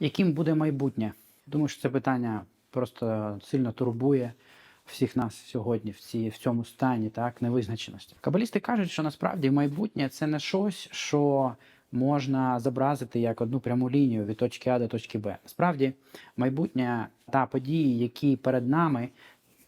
Яким буде майбутнє? Думаю, що це питання просто сильно турбує всіх нас сьогодні в, цій, в цьому стані так, невизначеності. Кабалісти кажуть, що насправді майбутнє це не щось, що можна зобразити як одну пряму лінію від точки А до точки Б. Насправді, майбутнє та події, які перед нами,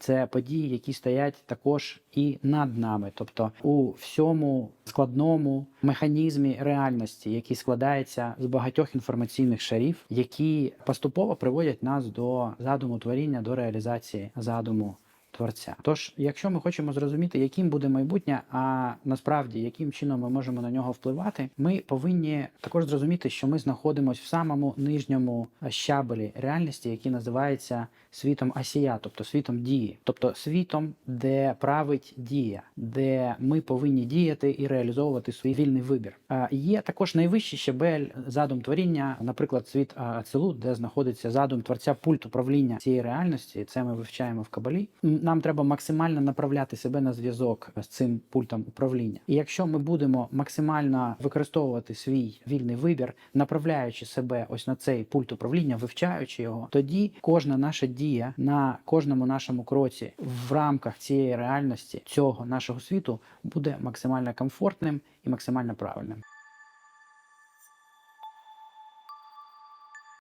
це події, які стоять також і над нами, тобто у всьому складному механізмі реальності, який складається з багатьох інформаційних шарів, які поступово приводять нас до задуму творіння, до реалізації задуму. Творця. Тож, якщо ми хочемо зрозуміти, яким буде майбутнє, а насправді яким чином ми можемо на нього впливати, ми повинні також зрозуміти, що ми знаходимося в самому нижньому щабелі реальності, який називається світом асія, тобто світом дії, тобто світом, де править дія, де ми повинні діяти і реалізовувати свій вільний вибір. А є також найвищий щабель задум творіння, наприклад, світ а, Ацелут, де знаходиться задум творця пульт управління цієї реальності. Це ми вивчаємо в кабалі. Нам треба максимально направляти себе на зв'язок з цим пультом управління. І якщо ми будемо максимально використовувати свій вільний вибір, направляючи себе ось на цей пульт управління, вивчаючи його, тоді кожна наша дія на кожному нашому кроці в рамках цієї реальності цього нашого світу буде максимально комфортним і максимально правильним.